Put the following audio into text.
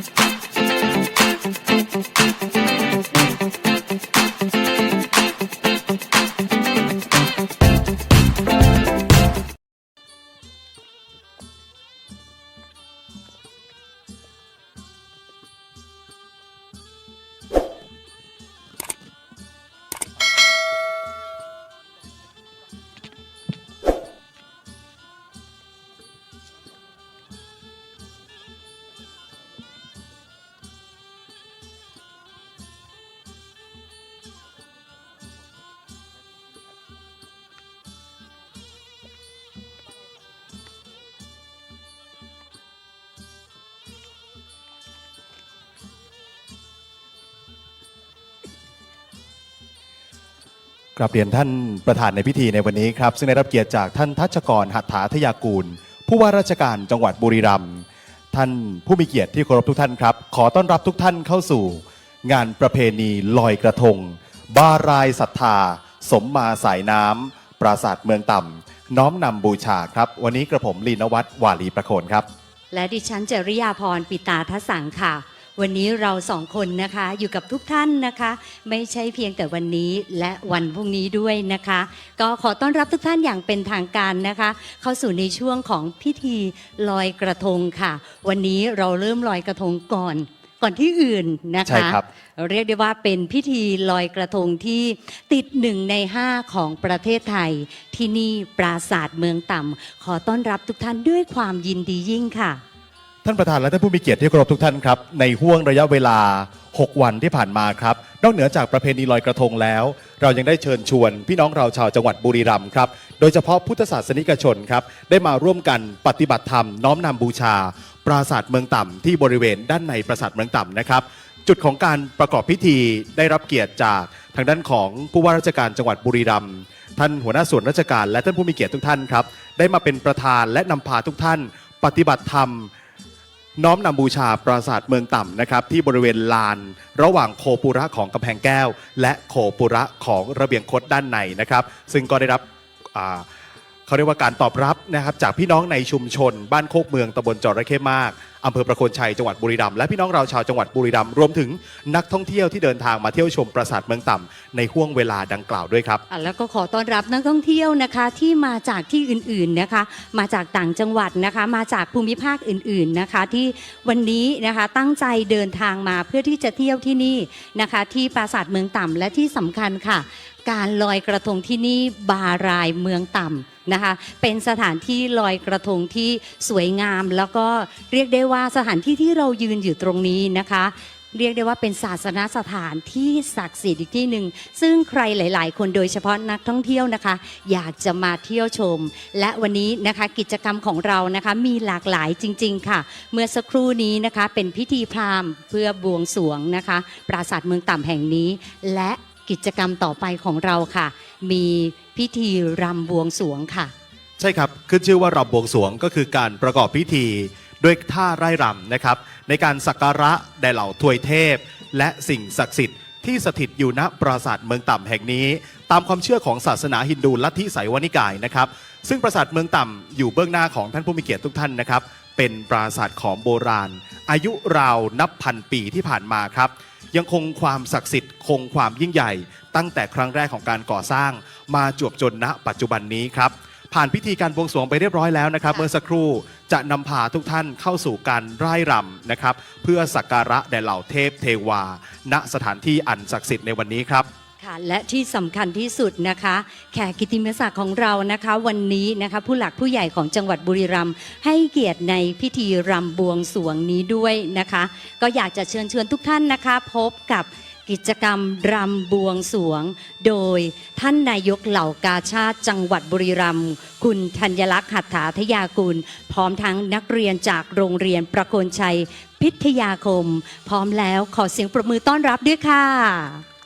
Thank you. กราบเรียนท่านประธานในพิธีในวันนี้ครับ ซึ่งได้รับเกียรติจากท่านทัชกรหัตถาทยากูล ผู้ว่าราชการจังหวัดบุรีรัมย์ท่านผู้มีเกียรติที่เคารพทุกท่านครับ ขอต้อนรับทุกท่านเข้าสู่ งานประเพณีลอยกระทง บารายศรัทธา สมมาสายน้ำปราสาทเมืองต่ำน้อมนำบูชาครับ วันนี้กระผมลีนวัตวาลีประโคนครับ และดิฉันจริยาพรปิตาทสังค่ะ วันนี้เราสองคนนะคะอยู่กับทุกท่านนะคะ ไม่ใช่เพียงแต่วันนี้และวันพรุ่งนี้ด้วยนะคะ ก็ขอต้อนรับทุกท่านอย่างเป็นทางการนะคะ เข้าสู่ในช่วงของพิธีลอยกระทงค่ะ วันนี้เราเริ่มลอยกระทงก่อนก่อนที่อื่นนะคะใช่ครับเรียกได้ว่าเป็นพิธีลอยกระทงที่ติดหนึ่งในห้าของประเทศไทย ที่นี่ปราสาทเมืองต่ำขอต้อนรับทุกท่านด้วยความยินดียิ่งค่ะ ท่านประธานและท่านผู้มีเกียรติที่เคารพทุกท่านครับในห่วงระยะเวลา 6 วันที่ผ่านมาครับนอกเหนือจากประเพณีลอยกระทงแล้ว เรายังได้เชิญชวน พี่น้องเราชาวจังหวัดบุรีรัมย์ครับโดยเฉพาะพุทธศาสนิกชนครับได้มาร่วมกันปฏิบัติธรรมน้อมนำบูชา ปราสาทเมืองต่ำที่บริเวณด้านในปราสาทเมืองต่ำนะครับจุดของการประกอบพิธีได้รับเกียรติจากทางด้านของผู้ว่าราชการจังหวัดบุรีรัมย์ท่านหัวหน้าส่วนราชการและท่านผู้มีเกียรติทุกท่านครับได้มาเป็นประธานและนำพาทุกท่าน ปฏิบัติธรรม น้อมนำบูชาปราสาทเมืองต่ำนะครับ ที่บริเวณลาน ระหว่างโคปุระของกำแพงแก้ว และโคปุระของระเบียงคดด้านในนะครับ ซึ่งก็ได้รับอ่า เขาเรียกว่าการตอบรับนะครับจากพี่น้องในชุมชน บ้านโคกเมืองตำบลจอระเข้มากอำเภอประโคนชัยจังหวัดบุรีรัมย์และพี่น้องเราชาวจังหวัดบุรีรัมย์รวมถึงนักท่องเที่ยวที่เดินทางมาเที่ยวชมปราสาทเมืองต่ำในห่วงเวลาดังกล่าวด้วยครับ อะแล้วก็ขอต้อนรับนักท่องเที่ยวนะคะที่มาจากที่อื่นๆนะคะ มาจากต่างจังหวัดนะคะ มาจากภูมิภาคอื่นๆนะคะ ที่วันนี้นะคะตั้งใจเดินทางมาเพื่อที่จะเที่ยวที่นี่นะคะ ที่ปราสาทเมืองต่ำและที่สำคัญค่ะการลอยกระทงที่นี่บารายเมืองต่ำนะคะ เป็นสถานที่ลอยกระทงที่สวยงาม แล้วก็เรียกได้ว่าสถานที่ที่เรายืนอยู่ตรงนี้นะคะ เรียกได้ว่าเป็นศาสนสถานที่ศักดิ์สิทธิ์อีกที่หนึ่งซึ่งใครหลาย ๆ คนโดยเฉพาะนักท่องเที่ยวนะคะ อยากจะมาเที่ยวชม และวันนี้นะคะกิจกรรมของเรานะคะมีหลากหลายจริง ๆ ค่ะ เมื่อสักครู่นี้นะคะเป็นพิธีพราหมณ์เพื่อบวงสรวงนะคะ ปราสาทเมืองต่ำแห่งนี้และ กิจกรรมต่อไปของเราค่ะ มีพิธีรำบวงสรวงค่ะ ใช่ครับขึ้นชื่อว่ารำบวงสรวงก็คือการประกอบพิธีด้วยท่าไร่รำนะครับ ในการสักการะแด่เหล่าทวยเทพ และสิ่งศักดิ์สิทธิ์ที่สถิตอยู่ณปราสาทเมืองต่ำแห่งนี้ ตามความเชื่อของศาสนาฮินดูลัทธิไสยวนิกายนะครับ ซึ่งปราสาทเมืองต่ำอยู่เบื้องหน้าของท่านผู้มีเกียรติทุกท่านนะครับ เป็นปราสาทของโบราณ อายุราวนับพันปีที่ผ่านมาครับ ยังคงความศักดิ์สิทธิ์คงความยิ่งใหญ่ ตั้งแต่ครั้งแรกของการก่อสร้าง มาจวบจนณ ปัจจุบันนี้ครับ ผ่านพิธีการบวงสรวงไปเรียบร้อยแล้วนะครับค่ะเมื่อสักครู่จะนำพาทุกท่านเข้าสู่การร่ายรำนะครับ เพื่อสักการะแด่เหล่าเทพเทวา ณสถานที่อันศักดิ์สิทธิ์ในวันนี้ครับ ค่ะและที่สำคัญที่สุดนะคะ แขกกิติมศักดิ์ของเรานะคะ วันนี้นะคะผู้หลักผู้ใหญ่ของจังหวัดบุรีรัมย์ให้เกียรติในพิธีรำบวงสวงนี้ด้วยนะคะ ก็อยากจะเชิญชวนทุกท่านนะคะ พบกับกิจกรรมรำบวงสวง โดยท่านนายกเหล่ากาชาติจังหวัดบุรีรัมย์คุณธัญลักษณ์หัตถาทยากุล พร้อมทั้งนักเรียนจากโรงเรียนประโคนชัยพิทยาคม พร้อมแล้วขอเสียงปรบมือต้อนรับด้วยค่ะ